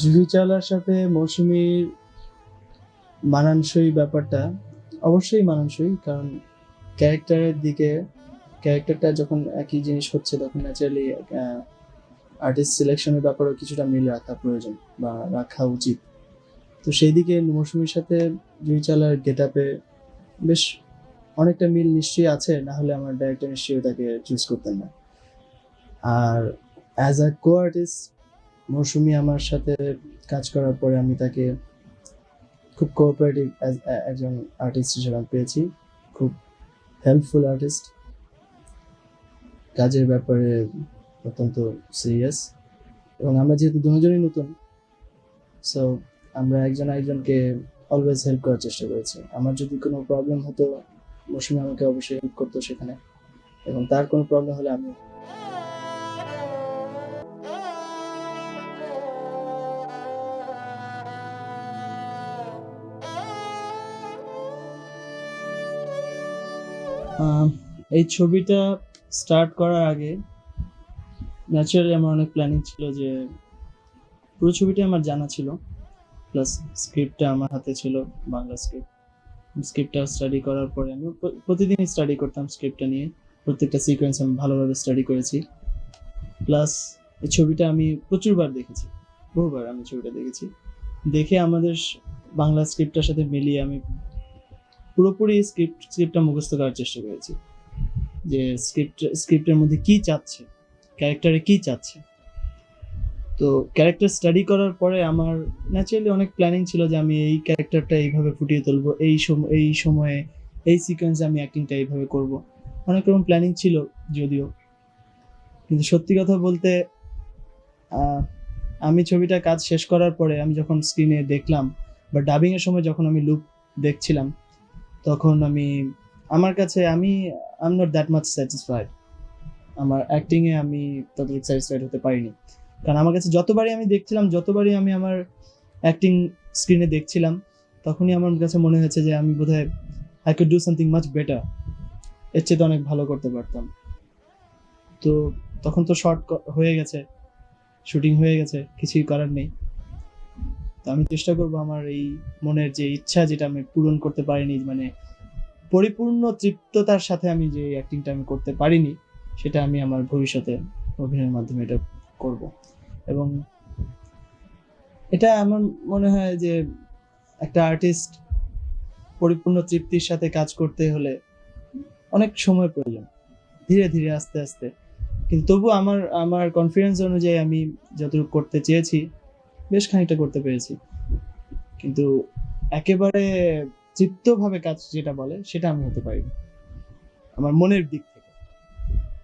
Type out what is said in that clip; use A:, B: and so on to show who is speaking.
A: জুহি চাওলার সাথে মৌসুমীর মানানসই ব্যাপারটা অবশ্যই মানানসই, কারণ ক্যারেক্টারের দিকে ক্যারেক্টারটা যখন একই জিনিস হচ্ছে, তখন ন্যাচারালি আর্টিস্ট সিলেকশনের ব্যাপারেও কিছুটা মিল রাখা প্রয়োজন বা রাখা উচিত। তো সেই দিকে মৌসুমীর সাথে জুই চালার গেট আপে বেশ অনেকটা মিল নিশ্চয়ই আছে, না হলে আমার ডাইরেক্টর নিশ্চয়ই তাকে চুজ করতেন না। আর অ্যাজ আ কো আর্টিস্ট মৌসুমি আমার সাথে কাজ করার পরে আমি তাকে খুব কোঅপারেটিভ একজন আর্টিস্ট হিসেবে আমি পেয়েছি। খুব হেল্পফুল আর্টিস্ট কাজের ব্যাপারে অত্যন্ত সিরিয়াস এবং আমরা যেহেতু দুজনই নতুন সো আমরা একজন একজনকে অলওয়েজ হেল্প করার চেষ্টা করেছি। আমার যদি কোনো প্রবলেম হতো, মৌসুমি আমাকে অবশ্যই হেল্প করতো সেখানে। এবং তার কোনো প্রবলেম হলে আমি এই ছবিটা স্টার্ট করার আগে ন্যাচারালি আমার অনেক প্ল্যানিং ছিল যে পুরো ছবিটা আমার জানা ছিল প্লাস স্ক্রিপ্টটা আমার হাতে ছিল, বাংলা স্ক্রিপ্ট স্ক্রিপ্টটা স্টাডি করার পরে আমি প্র- প্রতিদিনই স্টাডি করতাম স্ক্রিপ্টটা নিয়ে। প্রত্যেকটা সিকোয়েন্স আমি ভালোভাবে স্টাডি করেছি। প্লাস এই ছবিটা আমি প্রচুরবার দেখেছি, বহুবার আমি ছবিটা দেখেছি। দেখে আমাদের বাংলা স্ক্রিপ্টটার সাথে মিলিয়ে আমি পুরোপুরি স্ক্রিপ্ট স্ক্রিপ্টটা মুখস্থ করার চেষ্টা করেছি। যে স্ক্রিপ্ট স্ক্রিপ্টের মধ্যে কি চাচ্ছে ক্যারেক্টারে কি চাচ্ছে? তো ক্যারেক্টার স্টাডি করার পরে আমার ন্যাচারালি অনেক প্ল্যানিং ছিল যে আমি এই ক্যারেক্টারটা এইভাবে ফুটিয়ে তুলবো, এই সময় এই সময়ে, এই সিকোয়েন্সে আমি অ্যাক্টিংটা এইভাবে করব। অনেক রকম প্ল্যানিং ছিল যদিও। কিন্তু সত্যি কথা বলতে আমি ছবিটা কাজ শেষ করার পরে আমি যখন স্ক্রিনে দেখলাম বা ডাবিংয়ের সময় যখন আমি লুক দেখছিলাম, তখন আমি, আমার কাছে আমি I am not that much satisfied আমার অ্যাক্টিং এ আমি ততটুকু স্যাটিসফাইড হতে পারিনি। কারণ আমার কাছে যতবারই আমি দেখছিলাম, যতবারই আমি আমার অ্যাক্টিং স্ক্রিনে দেখছিলাম, তখনই আমার কাছে মনে হয়েছে যে আমি বোধহয় I could do something much better এর চেয়ে তো অনেক ভালো করতে পারতাম। তো তখন তো শর্ট হয়ে গেছে শুটিং হয়ে গেছে, কিছুই করার নেই। তো আমি চেষ্টা করব আমার এই মনের যে ইচ্ছা যেটা আমি পূরণ করতে পারিনি মানে পরিপূর্ণ তৃপ্ততার সাথে আমি যে অ্যাক্টিংটা আমি করতে পারিনি সেটা আমি আমার ভবিষ্যতে অভিনয়ের মাধ্যমে এটা করব। এবং এটা আমার মনে হয় যে একটা আর্টিস্ট পরিপূর্ণ তৃপ্তির সাথে কাজ করতে হলে অনেক সময় প্রয়োজন। ধীরে ধীরে, আস্তে আস্তে। কিন্তু তবু আমার আমার কনফিডেন্স অনুযায়ী আমি যতটুকু করতে চেয়েছি, বেশ খানিকটা করতে পেরেছি। কিন্তু একেবারে তৃপ্তভাবে কাজ যেটা বলে, সেটা আমি হতে পারি আমার মনের দিক থেকে।